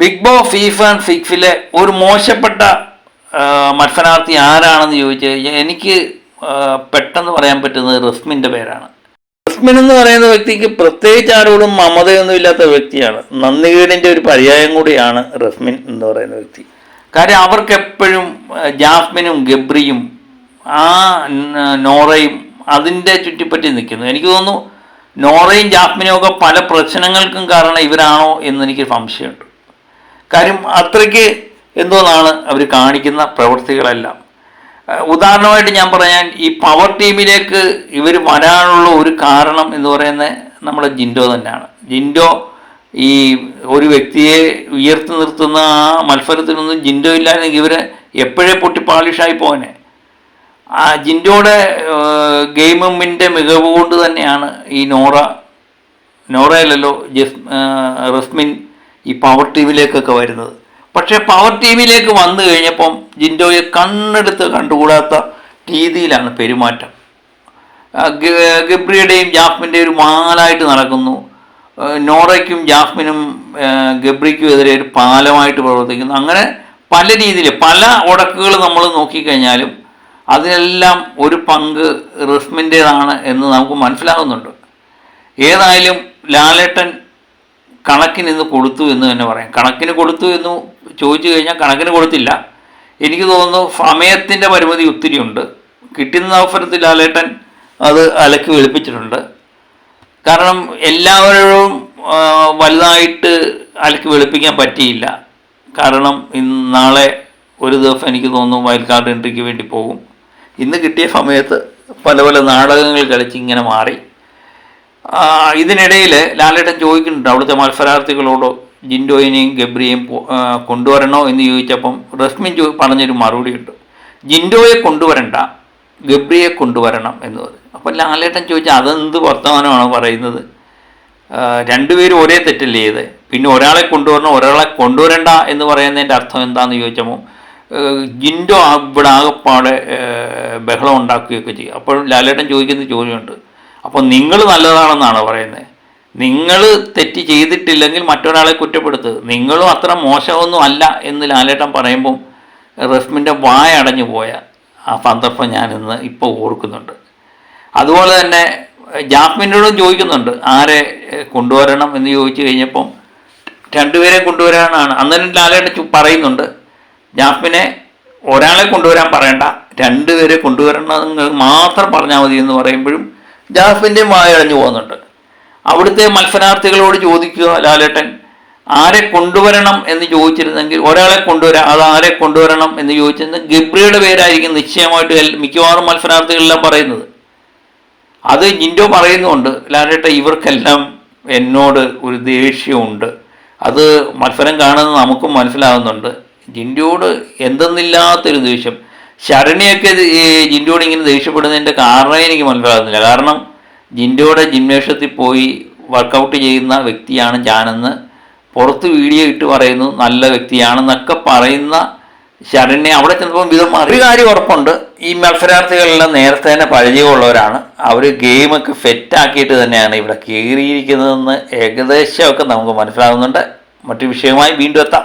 Big ബോ FIFA and ഫിക്ഫിലെ ഒരു മോശപ്പെട്ട മത്സരാർത്ഥി ആരാണെന്ന് ചോദിച്ചു കഴിഞ്ഞാൽ എനിക്ക് പെട്ടെന്ന് പറയാൻ പറ്റുന്നത് റസ്മിന്റെ പേരാണ്. റസ്മിൻ എന്ന് പറയുന്ന വ്യക്തിക്ക് പ്രത്യേകിച്ച് ആരോടും മമതയൊന്നും ഇല്ലാത്ത വ്യക്തിയാണ്. നന്ദികേടിന്റെ ഒരു പര്യായം കൂടിയാണ് റസ്മിൻ എന്ന് പറയുന്ന വ്യക്തി. കാര്യം അവർക്ക് എപ്പോഴും ജാസ്മിനും ഗബ്രിയും ആ നോറയും അതിന്റെ ചുറ്റിപ്പറ്റി നിൽക്കുന്നു. എനിക്ക് തോന്നുന്നു നോറയും ജാസ്മിനും ഒക്കെ പല പ്രശ്നങ്ങൾക്കും കാരണം ഇവരാണോ എന്ന് എനിക്ക് സംശയമുണ്ട്. കാര്യം അത്രയ്ക്ക് എന്തോന്നാണ് അവർ കാണിക്കുന്ന പ്രവൃത്തികളെല്ലാം. ഉദാഹരണമായിട്ട് ഞാൻ പറയാൻ ഈ പവർ ടീമിലേക്ക് ഇവർ വരാനുള്ള ഒരു കാരണം എന്ന് പറയുന്നത് നമ്മുടെ ജിൻഡോ തന്നെയാണ്. ജിൻഡോ ഈ ഒരു വ്യക്തിയെ ഉയർത്തി നിർത്തുന്ന ആ മത്സരത്തിനൊന്നും ജിൻഡോ ഇല്ലായിരുന്നെങ്കിൽ ഇവർ എപ്പോഴേ പൊട്ടി പാളിഷായി പോനെ ആ ജിൻഡോയുടെ ഗെയിമിന്റെ മികവ് കൊണ്ട് തന്നെയാണ് ഈ നോറ നോറയല്ലല്ലോ ജസ് റസ്മിൻ ഈ പവർ ടി വിയിലേക്കൊക്കെ വരുന്നത്. പക്ഷേ പവർ ടി വിയിലേക്ക് വന്നു കഴിഞ്ഞപ്പം ജിൻഡോയെ കണ്ണെടുത്ത് കണ്ടുകൂടാത്ത രീതിയിലാണ് പെരുമാറ്റം. ഗബ്രിയുടെയും ജാഫ്മിന്റെയും ഒരു മാലായിട്ട് നടക്കുന്നു. നോറയ്ക്കും ജാഫ്മിനും ഗബ്രിക്കും എതിരെ ഒരു പാലമായിട്ട് പ്രവർത്തിക്കുന്നു. അങ്ങനെ പല രീതിയിൽ പല ഉടക്കുകൾ നമ്മൾ നോക്കിക്കഴിഞ്ഞാലും അതിനെല്ലാം ഒരു പങ്ക് റിസ്മിന്റേതാണ് എന്ന് നമുക്ക് മനസ്സിലാകുന്നുണ്ട്. ഏതായാലും ലാലേട്ടൻ കണക്കിന് ഇന്ന് കൊടുത്തു എന്ന് തന്നെ പറയാം. കണക്കിന് കൊടുത്തു എന്ന് ചോദിച്ചു കഴിഞ്ഞാൽ കണക്കിന് കൊടുത്തില്ല. എനിക്ക് തോന്നുന്നു സമയത്തിന്റെ പരിമിതി ഒത്തിരിയുണ്ട് കിട്ടുന്ന അവസരത്തിൽ ലാലേട്ടൻ അത് അലക്കി വെളുപ്പിച്ചിട്ടുണ്ട്. കാരണം എല്ലാവരും വലുതായിട്ട് അലക്കി വെളുപ്പിക്കാൻ പറ്റിയില്ല. കാരണം ഇന്ന് നാളെ ഒരു ദിവസം എനിക്ക് തോന്നുന്നു വൈൽഡ് കാർഡ് എൻട്രിക്ക് വേണ്ടി പോകും. ഇന്ന് കിട്ടിയ സമയത്ത് പല പല നാടകങ്ങൾ കളിച്ച് ഇങ്ങനെ മാറി. ഇതിനിടയിൽ ലാലേട്ടൻ ചോദിക്കുന്നുണ്ട് അവിടുത്തെ മത്സരാർത്ഥികളോട് ജിൻഡോയിനെയും ഗബ്രിയെയും കൊണ്ടുവരണോ എന്ന് ചോദിച്ചപ്പം റസ്മിൻ ജോ പറഞ്ഞൊരു മറുപടി ഉണ്ട്. ജിൻഡോയെ കൊണ്ടുവരണ്ട ഗബ്രിയെ കൊണ്ടുവരണം എന്ന് പറഞ്ഞു. അപ്പം ലാലേട്ടൻ ചോദിച്ചാൽ അതെന്ത് വർത്തമാനമാണ് പറയുന്നത്? രണ്ടുപേരും ഒരേ തെറ്റല്ലേ ചെയ്ത് പിന്നെ ഒരാളെ കൊണ്ടുവരണം ഒരാളെ കൊണ്ടുവരണ്ട എന്ന് പറയുന്നതിന്റെ അർത്ഥം എന്താണെന്ന് ചോദിച്ചപ്പോൾ ജിൻഡോ ഇവിടെ ആകെപ്പാടെ ബഹളം ഉണ്ടാക്കുകയൊക്കെ ചെയ്യും. അപ്പോൾ ലാലേട്ടൻ ചോദിക്കുന്ന ചോദ്യമുണ്ട് അപ്പോൾ നിങ്ങൾ നല്ലതാണെന്നാണ് പറയുന്നത് നിങ്ങൾ തെറ്റ് ചെയ്തിട്ടില്ലെങ്കിൽ മറ്റൊരാളെ കുറ്റപ്പെടുത്തുക നിങ്ങളും അത്ര മോശമൊന്നും അല്ല എന്ന് ലാലേട്ടൻ പറയുമ്പം റഫ്മിന്റെ വായ അടഞ്ഞു പോയ ആ സന്ദർഭം ഞാനിന്ന് ഇപ്പോൾ ഓർക്കുന്നുണ്ട്. അതുപോലെ തന്നെ ജാസ്മിനോടും ചോദിക്കുന്നുണ്ട് ആരെ കൊണ്ടുവരണം? എന്ന് ചോദിച്ചു കഴിഞ്ഞപ്പം രണ്ടുപേരെ കൊണ്ടുവരാനാണ്. അന്നേരം ലാലേട്ടൻ പറയുന്നുണ്ട് ജാസ്മിനെ ഒരാളെ കൊണ്ടുവരാൻ പറയണ്ട. രണ്ടുപേരെ കൊണ്ടുവരണമെന്ന് മാത്രം പറഞ്ഞാൽ മതി എന്ന് പറയുമ്പോഴും ജാസ്മിന്റെയും വായടഞ്ഞു പോകുന്നുണ്ട്. അവിടുത്തെ മത്സരാർത്ഥികളോട് ചോദിക്കുക ലാലേട്ടൻ ആരെ കൊണ്ടുവരണം എന്ന് ചോദിച്ചിരുന്നെങ്കിൽ ഒരാളെ കൊണ്ടുവരാം അത് ആരെ കൊണ്ടുവരണം എന്ന് ചോദിച്ചിരുന്നെങ്കിൽ ഗബ്രിയുടെ പേരായിരിക്കും നിശ്ചയമായിട്ട് മിക്കവാറും മത്സരാർത്ഥികളെല്ലാം പറയുന്നത്. അത് ജിൻഡോ പറയുന്നുണ്ട് ലാലേട്ട ഇവർക്കെല്ലാം എന്നോട് ഒരു ദേഷ്യമുണ്ട്. അത് മത്സരം കാണുന്നത് നമുക്കും മനസ്സിലാകുന്നുണ്ട് ജിൻഡോട് എന്തെന്നില്ലാത്തൊരു ദേഷ്യം. ശരണ്യൊക്കെ ജിൻഡോയോട് ഇങ്ങനെ ദേഷ്യപ്പെടുന്നതിന്റെ കാരണം എനിക്ക് മനസ്സിലാകുന്നില്ല. കാരണം ജിൻഡോയുടെ ജിംനേഷ്യത്തിൽ പോയി വർക്കൗട്ട് ചെയ്യുന്ന വ്യക്തിയാണ് ഞാനെന്ന് പുറത്ത് വീഡിയോ ഇട്ട് പറയുന്നു നല്ല വ്യക്തിയാണെന്നൊക്കെ പറയുന്ന ശരണ്യ അവിടെ ചെന്നപ്പോൾ വിധം ഒരു കാര്യം ഉറപ്പുണ്ട്. ഈ മത്സരാർത്ഥികളെല്ലാം നേരത്തെ തന്നെ പരിചയമുള്ളവരാണ്. അവർ ഗെയിമൊക്കെ ഫെറ്റാക്കിയിട്ട് തന്നെയാണ് ഇവിടെ കയറിയിരിക്കുന്നതെന്ന് ഏകദേശമൊക്കെ നമുക്ക് മനസ്സിലാകുന്നുണ്ട് മറ്റു വിഷയമായി വീണ്ടും എത്താം.